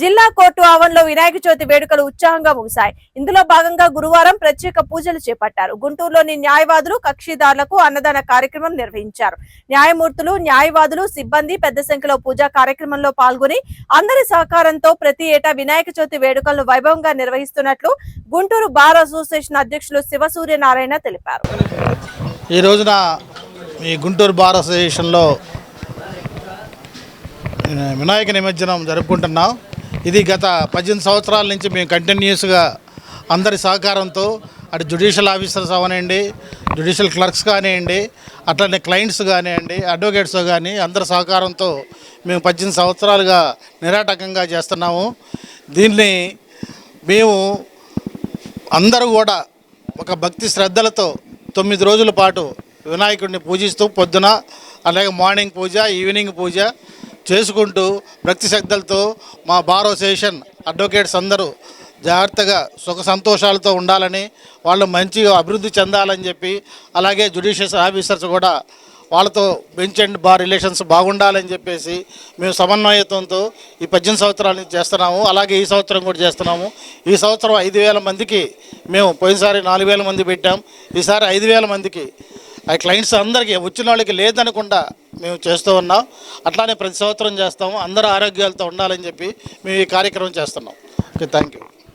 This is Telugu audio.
జిల్లా కోర్టు ఆవరణలో వినాయక చవితి వేడుకలు ఉత్సాహంగా ముగిశాయి. ఇందులో భాగంగా గురువారం ప్రత్యేక పూజలు చేపట్టారు. గుంటూరులోని న్యాయవాదులు కక్షిదారులకు అన్నదాన కార్యక్రమం నిర్వహించారు. న్యాయమూర్తులు న్యాయవాదులు సిబ్బంది పెద్ద సంఖ్యలో పూజా కార్యక్రమంలో పాల్గొని అందరి సహకారంతో ప్రతి ఏటా వినాయక చవితి వేడుకలను వైభవంగా నిర్వహిస్తున్నట్లు గుంటూరు బార్ అసోసియేషన్ అధ్యక్షులు శివసూర్యనారాయణ తెలిపారు. ఈ రోజున మీ గుంటూరు బార్ అసోసియేషన్లో వినాయక నిమజ్జనం జరుపుకుంటున్నాం. ఇది గత పద్దెనిమిది సంవత్సరాల నుంచి మేము కంటిన్యూస్గా అందరి సహకారంతో అటు జ్యుడిషియల్ ఆఫీసర్స్ అవనండి జ్యుడిషియల్ క్లర్క్స్ కానివ్వండి అట్లనే క్లయింట్స్ కానివ్వండి అడ్వకేట్స్ కానీ అందరి సహకారంతో మేము పద్దెనిమిది సంవత్సరాలుగా నిరాటకంగా చేస్తున్నాము. దీన్ని మేము అందరూ కూడా ఒక భక్తి శ్రద్ధలతో తొమ్మిది రోజుల పాటు వినాయకుడిని పూజిస్తూ పొద్దున అలాగే మార్నింగ్ పూజ ఈవినింగ్ పూజ చేసుకుంటూ భక్తి శ్రద్ధలతో మా బార్ అసోసియేషన్ అడ్వకేట్స్ అందరూ జాగ్రత్తగా సుఖ సంతోషాలతో ఉండాలని వాళ్ళు మంచిగా అభివృద్ధి చెందాలని చెప్పి అలాగే జుడిషియస్ ఆఫీసర్స్ కూడా వాళ్ళతో బెంచ్ అండ్ బార్ రిలేషన్స్ బాగుండాలని చెప్పేసి మేము సమన్వయతంతో ఈ పద్దెనిమిది సంవత్సరాల నుంచి చేస్తున్నాము. అలాగే ఈ సంవత్సరం కూడా చేస్తున్నాము. ఈ సంవత్సరం ఐదు వేల మందికి మేము పోయినసారి నాలుగు వేల మంది పెట్టాం. ఈసారి ఐదు వేల మందికి. ఆ క్లయింట్స్ అందరికీ వచ్చిన వాళ్ళకి లేదనకుండా మేము చేస్తూ ఉన్నాం. అట్లానే ప్రతి సంవత్సరం చేస్తాము. అందరూ ఆరోగ్యాలతో ఉండాలని చెప్పి మేము ఈ కార్యక్రమం చేస్తున్నాం. Okay thank you